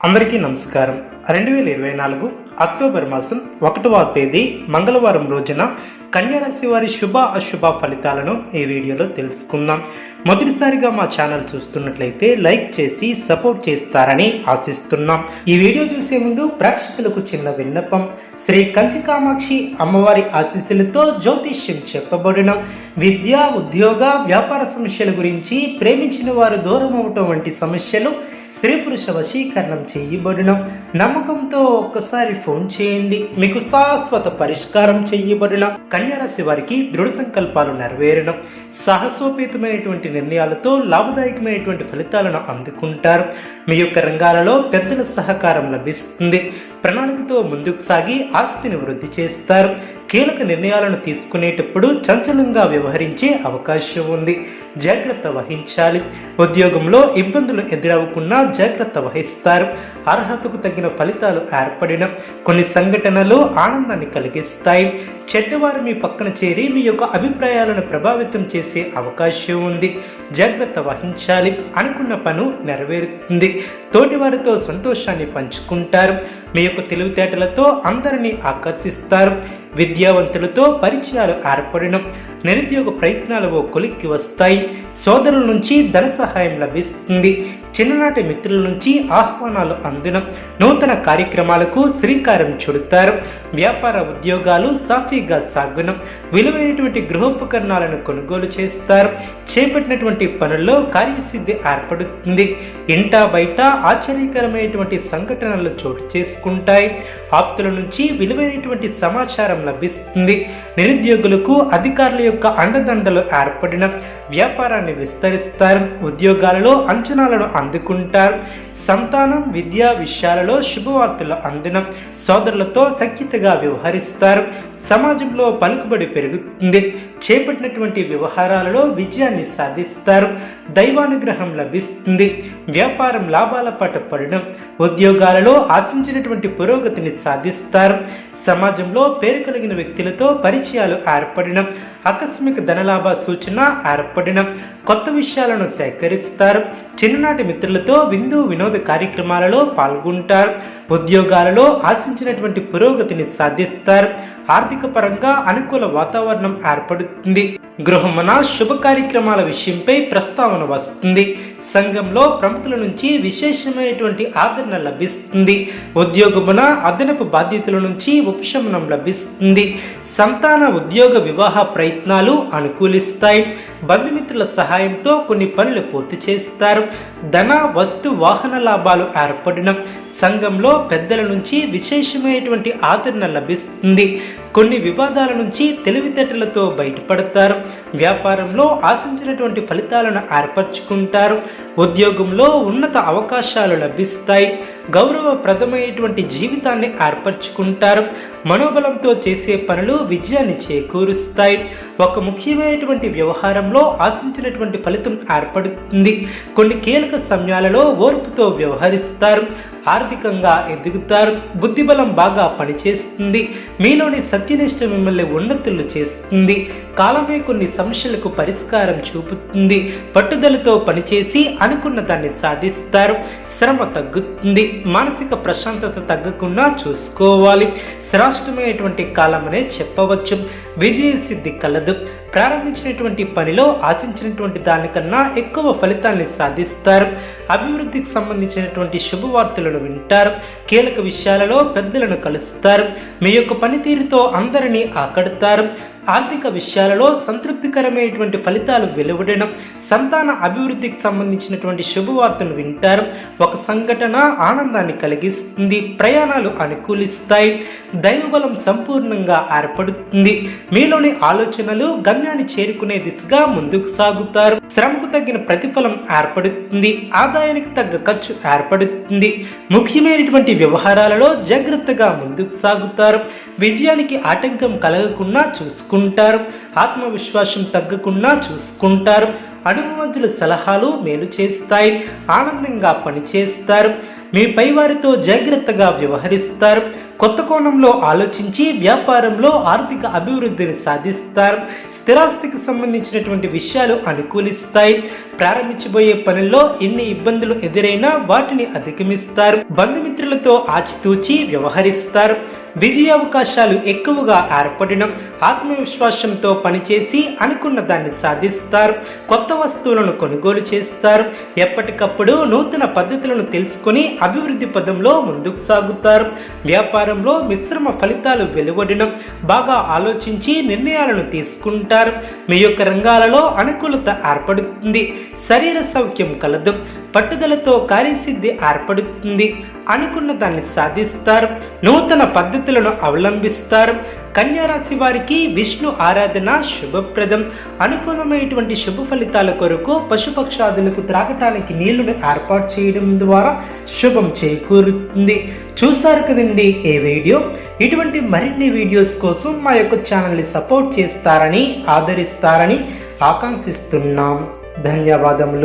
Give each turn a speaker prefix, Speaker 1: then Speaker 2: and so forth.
Speaker 1: అందరికీ నమస్కారం. రెండు వేల ఇరవై నాలుగు అక్టోబర్ మాసం ఒకటవ తేదీ మంగళవారం రోజున కన్యారాశి వారి శుభ అశుభ ఫలితాలను ఈ వీడియోలో తెలుసుకుందాం. మొదటిసారిగా మా ఛానల్ చూస్తున్నట్లయితే లైక్ చేసి సపోర్ట్ చేస్తారని ఆశిస్తున్నాం. ఈ వీడియో చూసే ముందు ప్రేక్షకులకు చిన్న విన్నపం. శ్రీ కంచి కామాక్షి అమ్మవారి ఆశీస్సులతో జ్యోతిష్యం చెప్పబడిన. విద్య ఉద్యోగ వ్యాపార సమస్యల గురించి ప్రేమించిన వారు దూరం అవటం వంటి సమస్యలు స్త్రీ పురుష వశీకరణం చేయబడిన. నమ్మకంతో ఒక్కసారి ఫోన్ చేయండి. మీకు శాశ్వత పరిష్కారం చేయబడిన. కన్యారాశి వారికి దృఢ సంకల్పాలు నెరవేరడం సాహసోపేతమైనటువంటి నిర్ణయాలతో లాభదాయకమైనటువంటి ఫలితాలను అందుకుంటారు. మీ యొక్క రంగాలలో పెద్దల సహకారం లభిస్తుంది. ప్రణాళికతో ముందుకు సాగి ఆస్తిని వృద్ధి చేస్తారు. కీలక నిర్ణయాలను తీసుకునేటప్పుడు చంచలంగా వ్యవహరించే అవకాశం ఉంది. జాగ్రత్త వహించాలి. ఉద్యోగంలో ఇబ్బందులు ఎదురవ్వకుండా జాగ్రత్త వహిస్తారు. అర్హతకు తగిన ఫలితాలు ఏర్పడిన కొన్ని సంఘటనలు ఆనందాన్ని కలిగిస్తాయి. చెడ్డవారు మీ పక్కన చేరి మీ యొక్క అభిప్రాయాలను ప్రభావితం చేసే అవకాశం ఉంది. జాగ్రత్త వహించాలి. అనుకున్న పను నెరవేరుతుంది. తోటివారితో సంతోషాన్ని పంచుకుంటారు. మీ యొక్క తెలివితేటలతో అందరినీ ఆకర్షిస్తారు. విద్యావంతులతో పరిచయాలు ఏర్పడడం నిరుద్యోగ ప్రయత్నాలు ఓ కొలిక్కి వస్తాయి. సోదరుల నుంచి ధన సహాయం లభిస్తుంది. చిన్ననాటి మిత్రుల నుంచి ఆహ్వానాలు అందడం నూతన కార్యక్రమాలకు శ్రీకారం చుడతారు. వ్యాపార ఉద్యోగాలు సాఫీగా సాగడం విలువైనటువంటి గృహోపకరణాలను కొనుగోలు చేస్తారు. చేపట్టినటువంటి పనుల్లో కార్యసిద్ధి ఏర్పడుతుంది. ఇంటా బయట ఆశ్చర్యకరమైనటువంటి సంఘటనలు చోటు చేసుకుంటాయి. ఆప్తుల నుంచి విలువైనటువంటి సమాచారం లభిస్తుంది. నిరుద్యోగులకు అధికారుల యొక్క అండదండలు ఏర్పడిన వ్యాపారాన్ని విస్తరిస్తారు. ఉద్యోగాలలో అంచనాలను అందుకుంటారు. సంతానం విద్యా విషయాలలో శుభవార్తలు అందిన. సోదరులతో సఖ్యతగా వ్యవహరిస్తారు. సమాజంలో పలుకుబడి పెరుగుతుంది. చేపట్టినటువంటి వ్యవహారాలలో విజయాన్ని సాధిస్తారు. దైవానుగ్రహం లభిస్తుంది. వ్యాపారం లాభాల పాట పడడం ఉద్యోగాలలో ఆశించినటువంటి పురోగతిని సాధిస్తారు. సమాజంలో పేరు కలిగిన వ్యక్తులతో పరిచయాలు ఏర్పడడం ఆకస్మిక ధనలాభ సూచన ఏర్పడడం కొత్త విషయాలను సేకరిస్తారు. చిన్ననాటి మిత్రులతో విందు వినోద కార్యక్రమాలలో పాల్గొంటారు. ఉద్యోగాలలో ఆశించినటువంటి పురోగతిని సాధిస్తారు. ఆర్థిక పరంగా అనుకూల వాతావరణం ఏర్పడుతుంది. గృహమున శుభ కార్యక్రమాల విషయంపై ప్రస్తావన వస్తుంది. సంఘంలో ప్రముఖుల నుంచి విశేషమైనటువంటి ఆదరణ లభిస్తుంది. ఉద్యోగమున అదనపు బాధ్యతల నుంచి ఉపశమనం లభిస్తుంది. సంతాన ఉద్యోగ వివాహ ప్రయత్నాలు అనుకూలిస్తాయి. బంధుమిత్రుల సహాయంతో కొన్ని పనులు పూర్తి చేస్తారు. ధన వస్తు వాహన లాభాలు ఏర్పడిన సంఘంలో పెద్దల నుంచి విశేషమైనటువంటి ఆదరణ లభిస్తుంది. కొన్ని వివాదాల నుంచి తెలివితేటలతో బయటపడతారు. వ్యాపారంలో ఆశించినటువంటి ఫలితాలను ఏర్పరచుకుంటారు. ఉద్యోగంలో ఉన్నత అవకాశాలు లభిస్తాయి. గౌరవప్రదమైనటువంటి జీవితాన్ని ఏర్పరచుకుంటారు. మనోబలంతో చేసే పనులు విజయాన్ని చేకూరుస్తాయి. ఒక ముఖ్యమైనటువంటి వ్యవహారంలో ఆశించినటువంటి ఫలితం ఏర్పడుతుంది. కొన్ని కీలక సమయాలలో ఓర్పుతో వ్యవహరిస్తారు. ఆర్థికంగా ఎదుగుతారు. బుద్ధిబలం బాగా పనిచేస్తుంది. మీలోని సత్యనిష్ట మిమ్మల్ని ఉన్నతులు చేస్తుంది. కాలమే కొన్ని సమస్యలకు పరిష్కారం చూపుతుంది. పట్టుదలతో పనిచేసి అనుకున్న దాన్ని సాధిస్తారు. శ్రమ తగ్గుతుంది. మానసిక ప్రశాంతత తగ్గకుండా చూసుకోవాలి. శ్రేష్టమైనటువంటి అనే చెప్పవచ్చు. విజయ సిద్ధి కలదు. ప్రారంభించినటువంటి పనిలో ఆశించినటువంటి దానికన్నా ఎక్కువ ఫలితాన్ని సాధిస్తారు. అభివృద్ధికి సంబంధించినటువంటి శుభవార్తలను వింటారు. కీలక విషయాలలో పెద్దలను కలుస్తారు. మీ యొక్క పనితీరుతో అందరినీ ఆకడతారు. ఆర్థిక విషయాలలో సంతృప్తికరమైనటువంటి ఫలితాలు వెలువడడం సంతాన అభివృద్ధికి సంబంధించినటువంటి శుభవార్తను వింటారు. ఒక సంఘటన ఆనందాన్ని కలిగిస్తుంది ప్రయాణాలు అనుకూలిస్తాయి దైవబలం సంపూర్ణంగా ఏర్పడుతుంది. మీలోని ఆలోచనలు గమ్యాన్ని చేరుకునే దిశగా ముందుకు సాగుతారు. శ్రమకు తగిన ప్రతిఫలం ఏర్పడుతుంది ఆదాయానికి తగ్గ ఖర్చు ఏర్పడుతుంది. ముఖ్యమైనటువంటి వ్యవహారాలలో జాగ్రత్తగా ముందుకు సాగుతారు. విజయానికి ఆటంకం కలగకుండా చూసుకుంటారు. ఆత్మవిశ్వాసం తగ్గకుండా చూసుకుంటారు. అనుభవజ్ఞుల సలహాలు మేలు చేస్తాయి. ఆనందంగా పనిచేస్తారు. మీ పైవారితో జాగ్రత్తగా వ్యవహరిస్తారు. కొత్త కోణంలో ఆలోచించి వ్యాపారంలో ఆర్థిక అభివృద్ధిని సాధిస్తారు. స్థిరాస్తికి సంబంధించినటువంటి విషయాలు అనుకూలిస్తాయి. ప్రారంభించబోయే పనుల్లో ఎన్ని ఇబ్బందులు ఎదురైనా వాటిని అధిగమిస్తారు. బంధుమిత్రులతో ఆచితూచి వ్యవహరిస్తారు. విజయ అవకాశాలు ఎక్కువగా ఏర్పడడం ఆత్మవిశ్వాసంతో పనిచేసి అనుకున్న దాన్ని సాధిస్తారు. కొత్త వస్తువులను కొనుగోలు చేస్తారు. ఎప్పటికప్పుడు నూతన పద్ధతులను తెలుసుకొని అభివృద్ధి పదంలో ముందుకు సాగుతారు. వ్యాపారంలో మిశ్రమ ఫలితాలు వెలువడడం బాగా ఆలోచించి నిర్ణయాలను తీసుకుంటారు. మీ యొక్క రంగాలలో అనుకూలత ఏర్పడుతుంది. శరీర సౌఖ్యం కలదు. పట్టుదలతో కార్యసిద్ధి ఏర్పడుతుంది. అనుకున్న దాన్ని సాధిస్తారు. నూతన పద్ధతులను అవలంబిస్తారు. కన్యారాశి వారికి విష్ణు ఆరాధన శుభప్రదం. అనుకూలమైనటువంటి శుభ ఫలితాల కొరకు పశుపక్షాదులకు త్రాగటానికి నీళ్ళను ఏర్పాటు చేయడం ద్వారా శుభం చేకూరుతుంది. చూశారు కదండి ఏ వీడియో? ఇటువంటి మరిన్ని వీడియోస్ కోసం మా యొక్క ఛానల్ని సపోర్ట్ చేస్తారని ఆదరిస్తారని ఆకాంక్షిస్తున్నాం. ధన్యవాదములు.